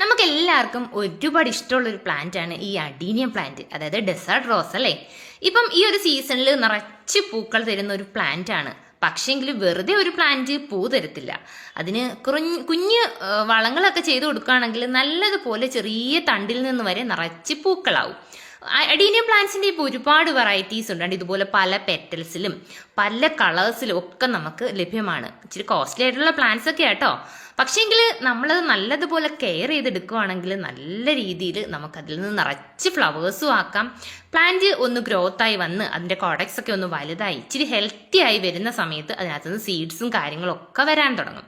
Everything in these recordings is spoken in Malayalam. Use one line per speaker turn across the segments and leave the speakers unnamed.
നമുക്ക് എല്ലാവർക്കും ഒരുപാട് ഇഷ്ടമുള്ള ഒരു പ്ലാന്റ് ആണ് ഈ അഡീനിയം പ്ലാന്റ് അതായത് ഡെസേർട്ട് റോസ് അല്ലേ? ഇപ്പം ഈ ഒരു സീസണിൽ നിറച്ച് പൂക്കൾ തരുന്ന ഒരു പ്ലാന്റ് ആണ്. പക്ഷേങ്കിൽ വെറുതെ ഒരു പ്ലാന്റ് പൂ തരത്തില്ല. അതിന് കുറഞ്ഞ് കുഞ്ഞ് വളങ്ങളൊക്കെ ചെയ്ത് കൊടുക്കുകയാണെങ്കിൽ നല്ലതുപോലെ ചെറിയ തണ്ടിൽ നിന്ന് വരെ നിറച്ച് പൂക്കളാവും. അഡീനിയം പ്ലാന്റ്സിന്റെ ഇപ്പോൾ ഒരുപാട് വെറൈറ്റീസ് ഉണ്ട്. ഇതുപോലെ പല പെറ്റൽസിലും പല കളേഴ്സിലും ഒക്കെ നമുക്ക് ലഭ്യമാണ്. ഇച്ചിരി കോസ്റ്റ്ലി ആയിട്ടുള്ള പ്ലാന്റ്സ് ഒക്കെ ആട്ടോ പക്ഷേങ്കിൽ നമ്മളത് നല്ലതുപോലെ കെയർ ചെയ്തെടുക്കുവാണെങ്കിൽ നല്ല രീതിയിൽ നമുക്കതിൽ നിന്ന് നിറച്ച് ഫ്ലവേഴ്സും ആക്കാം. പ്ലാന്റ് ഒന്ന് ഗ്രോത്തായി വന്ന് അതിന്റെ കോഡക്സ് ഒക്കെ ഒന്ന് വലുതായി ഇച്ചിരി ഹെൽത്തി ആയി വരുന്ന സമയത്ത് അതിനകത്ത് നിന്ന് സീഡ്സും കാര്യങ്ങളൊക്കെ വരാൻ തുടങ്ങും.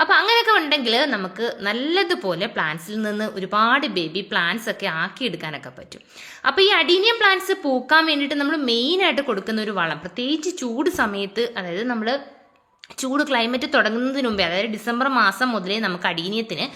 അപ്പോൾ അങ്ങനെയൊക്കെ ഉണ്ടെങ്കിൽ നമുക്ക് നല്ലതുപോലെ പ്ലാന്റ്സിൽ നിന്ന് ഒരുപാട് ബേബി പ്ലാന്റ്സ് ഒക്കെ ആക്കിയെടുക്കാനൊക്കെ പറ്റും. അപ്പോൾ ഈ അഡീനിയം പ്ലാന്റ്സ് പൂക്കാൻ വേണ്ടിയിട്ട് നമ്മൾ മെയിനായിട്ട് കൊടുക്കുന്ന ഒരു വളം പ്രത്യേകിച്ച് ചൂട് സമയത്ത് അതായത് നമ്മൾ ചൂട് ക്ലൈമറ്റ് തുടങ്ങുന്നതിന് മുമ്പേ അതായത് ഡിസംബർ മാസം മുതലേ നമുക്ക് അടീനിയത്തിന്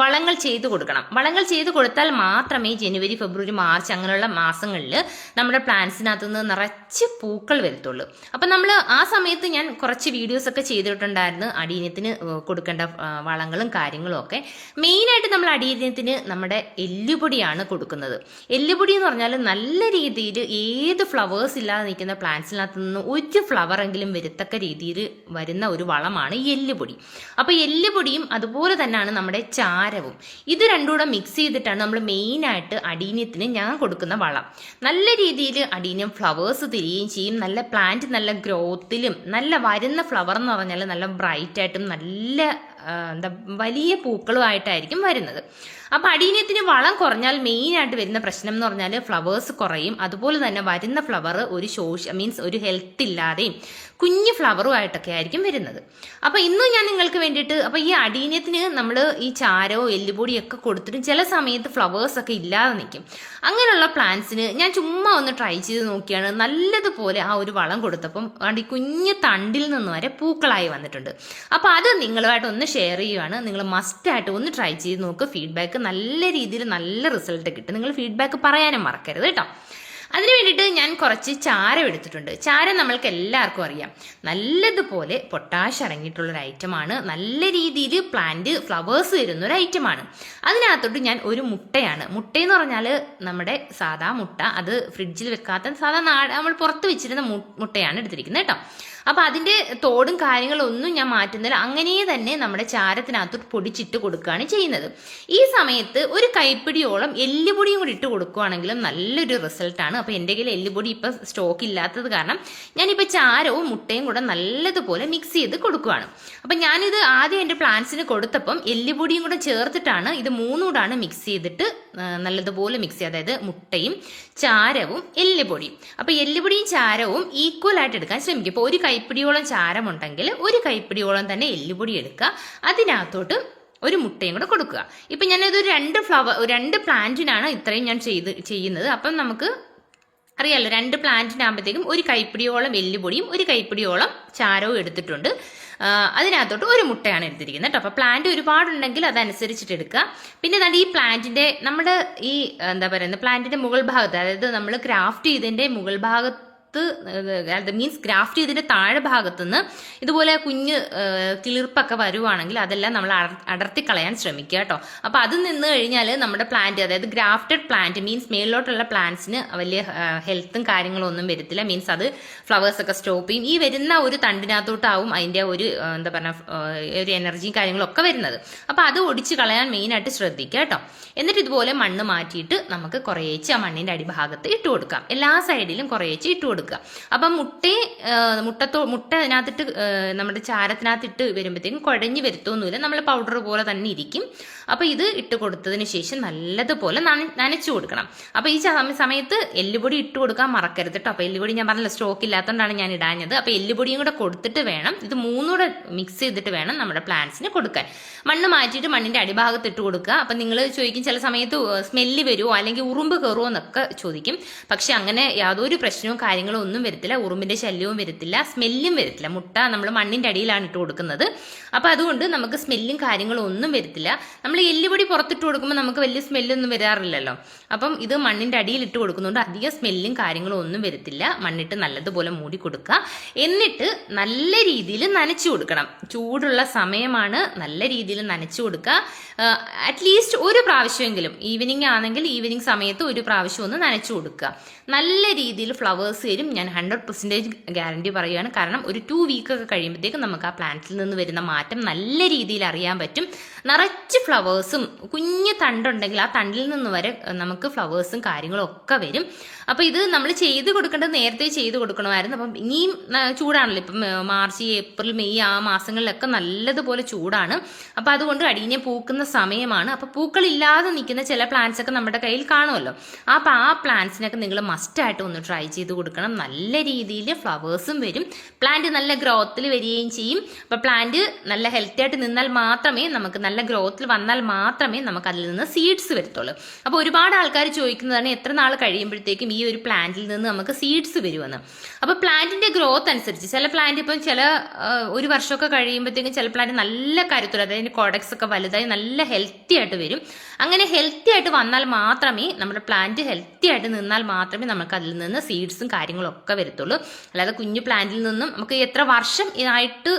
വളങ്ങൾ ചെയ്തു കൊടുക്കണം. വളങ്ങൾ ചെയ്തു കൊടുത്താൽ മാത്രമേ ജനുവരി ഫെബ്രുവരി മാർച്ച് അങ്ങനെയുള്ള മാസങ്ങളിൽ നമ്മുടെ പ്ലാന്റ്സിനകത്ത് നിന്ന് നിറച്ച് പൂക്കൾ വരത്തുള്ളൂ. അപ്പം നമ്മൾ ആ സമയത്ത് ഞാൻ കുറച്ച് വീഡിയോസ് ഒക്കെ ചെയ്തിട്ടുണ്ടായിരുന്നു അടിയനത്തിന് കൊടുക്കേണ്ട വളങ്ങളും കാര്യങ്ങളും ഒക്കെ. മെയിനായിട്ട് നമ്മൾ അടിയനത്തിന് നമ്മുടെ എല്ലുപൊടിയാണ് കൊടുക്കുന്നത്. എല്ലുപൊടി എന്ന് പറഞ്ഞാൽ നല്ല രീതിയിൽ ഏത് ഫ്ലവേഴ്സ് ഇല്ലാതെ നിൽക്കുന്ന പ്ലാന്റ്സിനകത്ത് നിന്ന് ഒരു ഫ്ലവറെങ്കിലും വരത്തക്ക രീതിയിൽ വരുന്ന ഒരു വളമാണ് എല്ലുപൊടി. അപ്പോൾ എല്ലുപൊടിയും അതുപോലെ തന്നെയാണ് നമ്മുടെ ചാരവും. ഇത് രണ്ടും കൂടെ മിക്സ് ചെയ്തിട്ടാണ് നമ്മൾ മെയിനായിട്ട് അടീനിയത്തിന് ഞാൻ കൊടുക്കുന്ന വളം. നല്ല രീതിയിൽ അടീനിയം ഫ്ലവേഴ്സ് തിരിയുകയും ചെയ്യും. നല്ല പ്ലാന്റ് നല്ല ഗ്രോത്തിലും നല്ല വരുന്ന ഫ്ലവർ എന്ന് പറഞ്ഞാൽ നല്ല ബ്രൈറ്റായിട്ടും നല്ല എന്താ വലിയ പൂക്കളുമായിട്ടായിരിക്കും വരുന്നത്. അപ്പോൾ അടീന്യത്തിന് വളം കുറഞ്ഞാൽ മെയിനായിട്ട് വരുന്ന പ്രശ്നം എന്ന് പറഞ്ഞാൽ ഫ്ലവേഴ്സ് കുറയും. അതുപോലെ തന്നെ വരുന്ന ഫ്ലവർ ഒരു ശോഷ മീൻസ് ഒരു ഹെൽത്ത് ഇല്ലാതെയും കുഞ്ഞു ഫ്ലവറുമായിട്ടൊക്കെ ആയിരിക്കും വരുന്നത്. അപ്പോൾ ഇന്നും ഞാൻ നിങ്ങൾക്ക് വേണ്ടിയിട്ട് അപ്പോൾ ഈ അടീന്യത്തിന് നമ്മൾ ഈ ചാരോ എല്ലുപൊടിയും ഒക്കെ കൊടുത്തിട്ടും ചില സമയത്ത് ഫ്ലവേഴ്സ് ഒക്കെ ഇല്ലാതെ നിൽക്കും അങ്ങനെയുള്ള പ്ലാന്റ്സിന് ഞാൻ ചുമ്മാ ഒന്ന് ട്രൈ ചെയ്ത് നോക്കിയാണ്. നല്ലതുപോലെ ആ ഒരു വളം കൊടുത്തപ്പം ഈ കുഞ്ഞു തണ്ടിൽ നിന്ന് വരെ പൂക്കളായി വന്നിട്ടുണ്ട്. അപ്പോൾ അത് നിങ്ങളുമായിട്ട് ഒന്ന് ഷെയർ ചെയ്യുവാണ്. നിങ്ങൾ മസ്റ്റായിട്ട് ഒന്ന് ട്രൈ ചെയ്ത് നോക്ക്. ഫീഡ്ബാക്ക് നല്ല രീതിയിൽ നല്ല റിസൾട്ട് കിട്ടും. നിങ്ങൾ ഫീഡ്ബാക്ക് പറയാനും മറക്കരുത് കേട്ടോ. അതിനു വേണ്ടിയിട്ട് ഞാൻ കുറച്ച് ചാരം എടുത്തിട്ടുണ്ട്. ചാരം നമ്മൾക്ക് എല്ലാവർക്കും അറിയാം. നല്ലതുപോലെ പൊട്ടാഷ് അടങ്ങിയിട്ടുള്ള ഒരു ഐറ്റമാണ് നല്ല രീതിയിൽ പ്ലാന്റ് ഫ്ലവേഴ്സ് വരുന്ന ഒരു ഐറ്റമാണ് അതിനകത്തോട്ട് ഞാൻ ഒരു മുട്ടയാണ്. മുട്ടയെന്ന് പറഞ്ഞാൽ നമ്മുടെ സാധാ മുട്ട. അത് ഫ്രിഡ്ജിൽ വെക്കാത്ത സാധാ നമ്മൾ പുറത്ത് വെച്ചിരുന്ന മുട്ടയാണ് എടുത്തിരിക്കുന്നത് കേട്ടോ. അപ്പൊ അതിന്റെ തോടും കാര്യങ്ങളും ഒന്നും ഞാൻ മാറ്റുന്നില്ല. അങ്ങനെ തന്നെ നമ്മുടെ ചാരത്തിനകത്ത് പൊടിച്ചിട്ട് കൊടുക്കുകയാണ് ചെയ്യുന്നത്. ഈ സമയത്ത് ഒരു കൈപ്പിടിയോളം എല്ലുപൊടിയും കൂടി ഇട്ട് കൊടുക്കുകയാണെങ്കിലും നല്ലൊരു റിസൾട്ടാണ്. അപ്പൊ എന്റെ കയ്യിൽ എല്ലുപൊടി ഇപ്പൊ സ്റ്റോക്ക് ഇല്ലാത്തത് കാരണം ഞാനിപ്പോൾ ചാരവും മുട്ടയും കൂടെ നല്ലതുപോലെ മിക്സ് ചെയ്ത് കൊടുക്കുകയാണ് അപ്പൊ ഞാനിത് ആദ്യം എന്റെ പ്ലാന്റ്സിന് കൊടുത്തപ്പം എല്ലുപൊടിയും കൂടെ ചേർത്തിട്ടാണ് ഇത് മൂന്നും കൂടാണ് മിക്സ് ചെയ്തിട്ട് നല്ലതുപോലെ മിക്സ് ചെയ്യുക അതായത് മുട്ടയും ചാരവും എല്ലുപൊടിയും. അപ്പൊ എല്ലുപൊടിയും ചാരവും ഈക്വൽ ആയിട്ട് എടുക്കാൻ ശ്രമിക്കും. ഇപ്പോൾ ഒരു കൈപ്പിടിയോളം ചാരമുണ്ടെങ്കിൽ ഒരു കൈപ്പിടിയോളം തന്നെ എല്ലുപൊടി എടുക്കുക. അതിനകത്തോട്ട് ഒരു മുട്ടയും കൂടെ കൊടുക്കുക. ഇപ്പം ഞാനത് രണ്ട് ഫ്ലവർ രണ്ട് പ്ലാന്റിനാണ് ഇത്രയും ഞാൻ ചെയ്ത് ചെയ്യുന്നത്. അപ്പം നമുക്ക് അറിയാലോ രണ്ട് പ്ലാന്റിനാകുമ്പോഴത്തേക്കും ഒരു കൈപ്പിടിയോളം എല്ലുപൊടിയും ഒരു കൈപ്പിടിയോളം ചാരവും എടുത്തിട്ടുണ്ട്. അതിനകത്തോട്ട് ഒരു മുട്ടയാണ് എടുത്തിരിക്കുന്നത് കേട്ടോ. അപ്പോൾ പ്ലാന്റ് ഒരുപാടുണ്ടെങ്കിൽ അതനുസരിച്ചിട്ട് എടുക്കുക. പിന്നെ എന്താണ് ഈ പ്ലാന്റിന്റെ നമ്മുടെ ഈ എന്താ പറയുന്നത് പ്ലാന്റിന്റെ മുകൾ ഭാഗത്ത് അതായത് നമ്മൾ ക്രാഫ്റ്റ് ചെയ്തതിന്റെ മുകൾ ഭാഗത്ത് മീൻസ് ഗ്രാഫ്റ്റ് ചെയ്തതിന്റെ താഴെ ഭാഗത്തുനിന്ന് ഇതുപോലെ കുഞ്ഞ് കിളിർപ്പൊക്കെ വരുവാണെങ്കിൽ അതെല്ലാം നമ്മൾ അടർത്തി കളയാൻ ശ്രമിക്കുക കേട്ടോ. അപ്പോൾ അത് നിന്ന് കഴിഞ്ഞാൽ നമ്മുടെ പ്ലാന്റ് അതായത് ഗ്രാഫ്റ്റഡ് പ്ലാന്റ് മീൻസ് മേളിലോട്ടുള്ള പ്ലാന്റ്സിന് വലിയ ഹെൽത്തും കാര്യങ്ങളും ഒന്നും വരത്തില്ല. മീൻസ് അത് ഫ്ലവേഴ്സ് ഒക്കെ സ്റ്റോപ്പ് ചെയ്യും. ഈ വരുന്ന ഒരു തണ്ടിനകത്തോട്ടാവും അതിന്റെ ഒരു എന്താ പറയുക ഒരു എനർജിയും കാര്യങ്ങളൊക്കെ വരുന്നത്. അപ്പോൾ അത് ഒടിച്ച് കളയാൻ മെയിനായിട്ട് ശ്രദ്ധിക്കുക കേട്ടോ. എന്നിട്ട് ഇതുപോലെ മണ്ണ് മാറ്റിയിട്ട് നമുക്ക് കുറേച്ച് ആ മണ്ണിന്റെ അടിഭാഗത്ത് ഇട്ട് കൊടുക്കാം. എല്ലാ സൈഡിലും കുറേച്ച് ഇട്ട് കൊടുക്കുക. അപ്പം മുട്ടയെ മുട്ടത്തോ മുട്ട അതിനകത്തിട്ട് നമ്മുടെ ചാരത്തിനകത്തിട്ട് വരുമ്പോഴത്തേക്കും കുഴഞ്ഞു വരുത്തൊന്നുമില്ല. നമ്മൾ പൗഡർ പോലെ തന്നെ ഇരിക്കും. അപ്പൊ ഇത് ഇട്ട് കൊടുത്തതിന് ശേഷം നല്ലതുപോലെ നന- നനച്ചു കൊടുക്കണം. അപ്പൊ ഈ സമയത്ത് എല്ലുപൊടി ഇട്ട് കൊടുക്കാൻ മറക്കരുത് കേട്ടോ. അപ്പൊ എല്ലുപൊടി ഞാൻ പറഞ്ഞില്ല സ്റ്റോക്ക് ഇല്ലാത്തതുകൊണ്ടാണ് ഞാൻ ഇടാഞ്ഞത്. അപ്പൊ എല്ലുപൊടിയും കൂടെ കൊടുത്തിട്ട് വേണം ഇത് മൂന്നൂടെ മിക്സ് ചെയ്തിട്ട് വേണം നമ്മുടെ പ്ലാന്റ്സിന് കൊടുക്കാൻ. മണ്ണ് മാറ്റിയിട്ട് മണ്ണിന്റെ അടിഭാഗത്ത് ഇട്ട് കൊടുക്കുക. അപ്പൊ നിങ്ങൾ ചോദിക്കും ചില സമയത്ത് സ്മെല്ല് വരുമോ അല്ലെങ്കിൽ ഉറുമ്പ് കയറുമോ എന്നൊക്കെ ചോദിക്കും. പക്ഷെ അങ്ങനെ യാതൊരു പ്രശ്നവും കാര്യങ്ങളും കാര്യങ്ങളും ഒന്നും വരത്തില്ല ഉറുമ്പിന്റെ ശല്യവും വരത്തില്ല സ്മെല്ലും വരത്തില്ല. മുട്ട നമ്മൾ മണ്ണിന്റെ അടിയിലാണ് ഇട്ട് കൊടുക്കുന്നത്. അപ്പൊ അതുകൊണ്ട് നമുക്ക് സ്മെല്ലും കാര്യങ്ങളും ഒന്നും വരത്തില്ല. നമ്മൾ എല്ലുപൊടി പുറത്തിട്ട് കൊടുക്കുമ്പോൾ നമുക്ക് വലിയ സ്മെല്ലൊന്നും വരാറില്ലല്ലോ. അപ്പം ഇത് മണ്ണിന്റെ അടിയിൽ ഇട്ട് കൊടുക്കുന്നതുകൊണ്ട് അധികം സ്മെല്ലും കാര്യങ്ങളും ഒന്നും വരത്തില്ല. മണ്ണിട്ട് നല്ലതുപോലെ മൂടി കൊടുക്കുക. എന്നിട്ട് നല്ല രീതിയിൽ നനച്ചു കൊടുക്കണം. ചൂടുള്ള സമയമാണ് നല്ല രീതിയിൽ നനച്ചു കൊടുക്കുക. അറ്റ്ലീസ്റ്റ് ഒരു പ്രാവശ്യമെങ്കിലും. ഈവനിങ് ആണെങ്കിൽ ഈവനിങ് സമയത്ത് ഒരു പ്രാവശ്യം ഒന്ന് നനച്ചു കൊടുക്കുക. നല്ല രീതിയിൽ ഫ്ലവേഴ്സ് വരും. ഞാൻ ഹൺഡ്രഡ് പെർസെന്റേജ് ഗ്യാരണ്ടി പറയുകയാണ് കാരണം ഒരു ടു വീക്കൊക്കെ കഴിയുമ്പോഴത്തേക്കും നമുക്ക് ആ പ്ലാന്റിൽ നിന്ന് വരുന്ന മാറ്റം നല്ല രീതിയിൽ അറിയാൻ പറ്റും. നിറച്ച് ഫ്ലവേഴ്സും കുഞ്ഞ് തണ്ടുണ്ടെങ്കിൽ ആ തണ്ടിൽ നിന്ന് വരെ നമുക്ക് ഫ്ലവേഴ്സും കാര്യങ്ങളും ഒക്കെ വരും. അപ്പോൾ ഇത് നമ്മൾ ചെയ്ത് കൊടുക്കേണ്ടത് നേരത്തെ ചെയ്ത് കൊടുക്കണമായിരുന്നു. അപ്പം ഇനിയും ചൂടാണല്ലോ. ഇപ്പം മാർച്ച് ഏപ്രിൽ മെയ് ആ മാസങ്ങളിലൊക്കെ നല്ലതുപോലെ ചൂടാണ്. അപ്പോൾ അതുകൊണ്ട് അടിഞ്ഞ് പൂക്കുന്ന സമയമാണ്. അപ്പോൾ പൂക്കളില്ലാതെ നിൽക്കുന്ന ചില പ്ലാന്റ്സ് ഒക്കെ നമ്മുടെ കയ്യിൽ കാണുമല്ലോ. അപ്പോൾ ആ പ്ലാന്റ്സിനൊക്കെ നിങ്ങൾ മസ്റ്റായിട്ട് ഒന്ന് ട്രൈ ചെയ്ത് കൊടുക്കണം. നല്ല രീതിയിൽ ഫ്ലവേഴ്സും വരും. പ്ലാന്റ് നല്ല ഗ്രോത്തിൽ വരികയും ചെയ്യും. അപ്പോൾ പ്ലാന്റ് നല്ല ഹെൽത്തി ആയിട്ട് നിന്നാൽ മാത്രമേ നമുക്ക് നല്ല ഗ്രോത്തിൽ വന്നാൽ മാത്രമേ നമുക്ക് അതിൽ നിന്ന് സീഡ്സ് വരത്തുള്ളൂ. അപ്പോൾ ഒരുപാട് ആൾക്കാർ ചോദിക്കുന്നതാണ് എത്ര നാൾ കഴിയുമ്പോഴത്തേക്കും ഈ ഒരു പ്ലാന്റിൽ നിന്ന് നമുക്ക് സീഡ്സ് വരുമെന്ന്. അപ്പോൾ പ്ലാന്റിന്റെ ഗ്രോത്ത് അനുസരിച്ച് ചില പ്ലാന്റ് ഇപ്പം ചില ഒരു വർഷമൊക്കെ കഴിയുമ്പോഴത്തേക്കും ചില പ്ലാന്റ് നല്ല കരുത്തുള്ള അതായത് കോഡക്സ് ഒക്കെ വലുതായി നല്ല ഹെൽത്തി ആയിട്ട് വരും. അങ്ങനെ ഹെൽത്തി ആയിട്ട് വന്നാൽ മാത്രമേ നമ്മുടെ പ്ലാന്റ് ഹെൽത്തി ആയിട്ട് നിന്നാൽ മാത്രമേ നമുക്ക് അതിൽ നിന്ന് സീഡ്സും കാര്യങ്ങളും ഒക്കെ വരത്തുള്ളൂ. അല്ലാതെ കുഞ്ഞു പ്ലാന്റിൽ നിന്നും നമുക്ക് എത്ര വർഷം ആയിട്ട്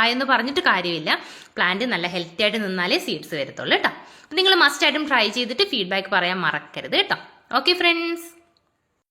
ആയെന്ന് പറഞ്ഞിട്ട് കാര്യമില്ല. പ്ലാന്റ് നല്ല ഹെൽത്തി ആയിട്ട് നിന്നാലേ സീഡ്സ് വരത്തുള്ളൂ കേട്ടോ. നിങ്ങൾ മസ്റ്റ് ആയിട്ടും ട്രൈ ചെയ്തിട്ട് ഫീഡ്ബാക്ക് പറയാൻ മറക്കരുത് കേട്ടോ. Okay friends